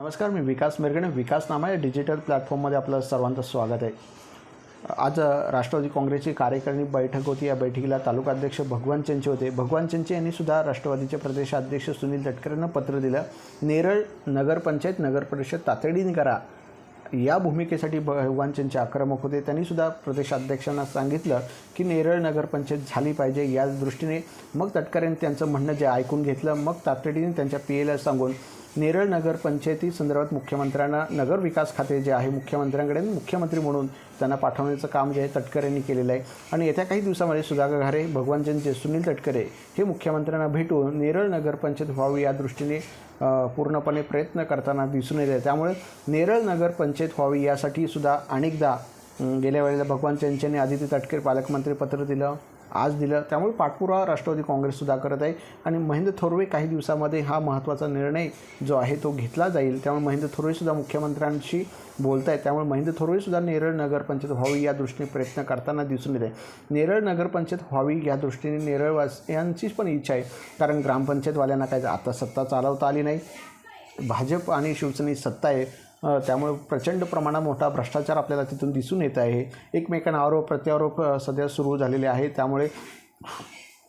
नमस्कार मी विकास मिरगणे. विकास नामा या डिजिटल प्लॅटफॉर्ममध्ये आपलं सर्वांचं स्वागत आहे. आज राष्ट्रवादी काँग्रेसची कार्यकारिणी बैठक होती. या बैठकीला तालुकाध्यक्ष भगवान चंचे होते. भगवान चंचे यांनी सुद्धा राष्ट्रवादीचे प्रदेशाध्यक्ष सुनील तटकरेंना पत्र दिलं. नेरळ नगरपंचायत नगरपरिषद तातडीने करा. या भूमिकेसाठी भगवान चंचे आक्रमक होते. त्यांनीसुद्धा प्रदेशाध्यक्षांना सांगितलं की नेरळ नगरपंचायत झाली पाहिजे या दृष्टीने. मग तटकरेंनी त्यांचं म्हणणं जे ऐकून घेतलं. मग तातडीने त्यांच्या पी एला सांगून नेरळ नगरपंचायती संदर्भात मुख्यमंत्र्यांना नगर विकास खाते जे आहे मुख्यमंत्र्यांकडे मुख्यमंत्री म्हणून त्यांना पाठवण्याचं काम जे आहे तटकरेंनी केलेलं आहे. आणि येत्या काही दिवसामध्ये सुधाकर घारे भगवान चंचे सुनील तटकरे हे मुख्यमंत्र्यांना भेटून नेरळ नगरपंचायत व्हावी या दृष्टीने पूर्णपणे प्रयत्न करताना दिसून येत आहे. त्यामुळे नेरळ नगरपंचायत व्हावी यासाठी सुद्धा अनेकदा गेल्या वेळेला भगवान चंचेने आदित्य तटकरे पालकमंत्री पत्र दिलं. आज दिलं. त्यामुळे पाठपुरावा राष्ट्रवादी काँग्रेससुद्धा करत आहे. आणि महेंद्र थोरवे काही दिवसामध्ये हा महत्त्वाचा निर्णय जो आहे तो घेतला जाईल. त्यामुळे महेंद्र थोरवेसुद्धा मुख्यमंत्र्यांशी बोलत आहेत. त्यामुळे महेंद्र थोरवेसुद्धा नेरळ नगरपंचायत व्हावी या दृष्टीने प्रयत्न करताना दिसून येत आहे. नेरळ नगरपंचायत व्हावी या दृष्टीने नेरळवास यांचीच पण इच्छा आहे. कारण ग्रामपंचायतवाल्यांना काय आता सत्ता चालवता आली नाही. भाजप आणि शिवसेनेची सत्ता आहे. त्यामुळे प्रचंड प्रमाणात मोठा भ्रष्टाचार आपल्याला तिथून दिसून येत आहे. एकमेकांना आरोप प्रत्यारोप सध्या सुरू झालेले आहे त्यामुळे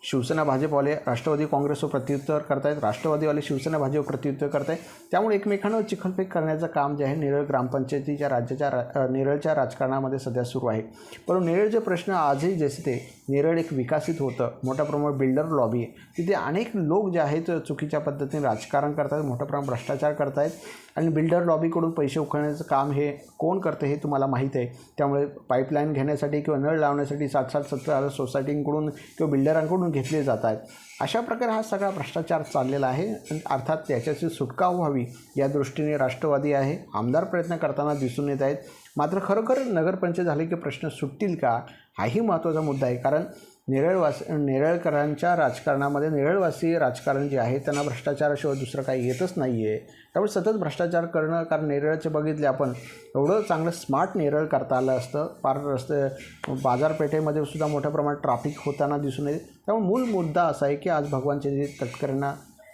शिवसेना भाजपवाले राष्ट्रवादी काँग्रेसवर प्रत्युत्तर करतायत. राष्ट्रवादीवाले शिवसेना भाजप प्रत्युत्तर करतायत. त्यामुळे एकमेकांवर चिखलफेक करण्याचं काम जे आहे नेरळ ग्रामपंचायतीच्या राज्याच्या रा निरळच्या नेरळच्या राजकारणामध्ये सध्या सुरू आहे. परंतु नेरळचे प्रश्न आजही जसे ते नेरळ एक विकसित होतं. मोठ्या प्रमाणात बिल्डर लॉबी आहे. तिथे अनेक लोक जे आहेत चुकीच्या पद्धतीने राजकारण करतात मोठ्या प्रमाणात भ्रष्टाचार करतायत आणि बिल्डर लॉबीकडून पैसे उखळण्याचं काम हे कोण करतं हे तुम्हाला माहीत आहे. त्यामुळे पाईपलाईन घेण्यासाठी किंवा नळ लावण्यासाठी सात सात सत्तर हजार सोसायटींकडून किंवा बिल्डरांकडून घेतले जात आहेत. अशा प्रकारे हा सगळा भ्रष्टाचार चाललेला आहे. अर्थात त्याच्याची सुटका व्हावी या दृष्टीने राष्ट्रवादी आहे. आमदार प्रयत्न करताना दिसून येत आहेत. मात्र खरोखर नगरपंचायत झाले की प्रश्न सुटतील का? हाही महत्त्वाचा मुद्दा आहे. कारण नेरळवास नेरळकरांच्या राजकारणामध्ये नेरळवासी राजकारण जे आहे त्यांना भ्रष्टाचाराशिवाय दुसरं काही येतच नाही आहे त्यामुळे सतत भ्रष्टाचार करणं कारण नेरळचे बघितले आपण एवढं चांगलं स्मार्ट नेरळ करता आलं असतं. पार रस्ते बाजारपेठेमध्ये सुद्धा मोठ्या प्रमाणात ट्रॅफिक होताना दिसून येते त्यामुळे मूळ मुद्दा असा आहे की आज भगवानचे तटकऱ्यांना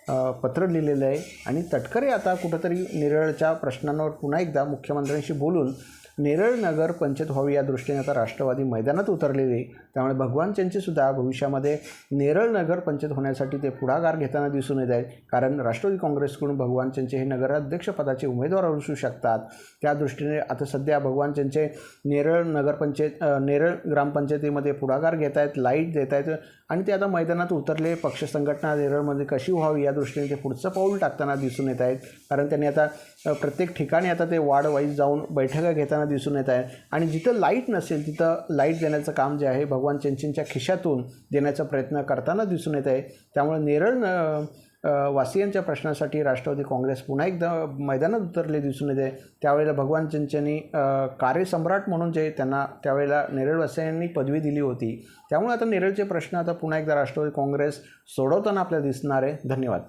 अ, पत्र लिहिलेलं आहे आणि तटकरे आता कुठंतरी नेरळच्या प्रश्नांवर पुन्हा एकदा मुख्यमंत्र्यांशी बोलून नेरळ नगर पंचायत व्हावी या दृष्टीने आता राष्ट्रवादी मैदानात उतरलेली. आहे त्यामुळे भगवान सुद्धा भविष्यामध्ये नेरळ नगर पंचायत होण्यासाठी ते पुढाकार घेताना दिसून येत आहेत. कारण राष्ट्रवादी काँग्रेसकडून भगवान चंचे हे नगराध्यक्षपदाचे उमेदवार असू शकतात. त्या दृष्टीने आता सध्या भगवान चंचे नेरळ नगरपंचायत नेरळ ग्रामपंचायतीमध्ये पुढाकार घेत आहेत लाइट देत आहेत आणि ते आता मैदानात उतरले. पक्ष संघटना नेरळमध्ये कशी व्हावी या दृष्टीने ते पुढचं पाऊल टाकताना दिसून येत आहेत. कारण त्यांनी आता प्रत्येक ठिकाणी आता ते वार्ड वाईज जाऊन बैठका घेताना दिसून येत आहे. आणि जिथं लाइट नसेल तिथं लाइट देण्याचं काम जे आहे भगवान चंचींच्या खिशातून देण्याचा प्रयत्न करताना दिसून येत आहे. त्यामुळे नेरळ वासियांच्या प्रश्नासाठी राष्ट्रवादी काँग्रेस पुन्हा एकदा मैदानात उतरले दिसून येते त्यावेळेला भगवान चंचनी कार्यसम्राट म्हणून जे त्यांना त्यावेळेला नेरळवासियांनी पदवी दिली होती. त्यामुळे आता नेरळचे प्रश्न आता पुन्हा एकदा राष्ट्रवादी काँग्रेस सोडवताना आपल्याला दिसणार आहे. धन्यवाद.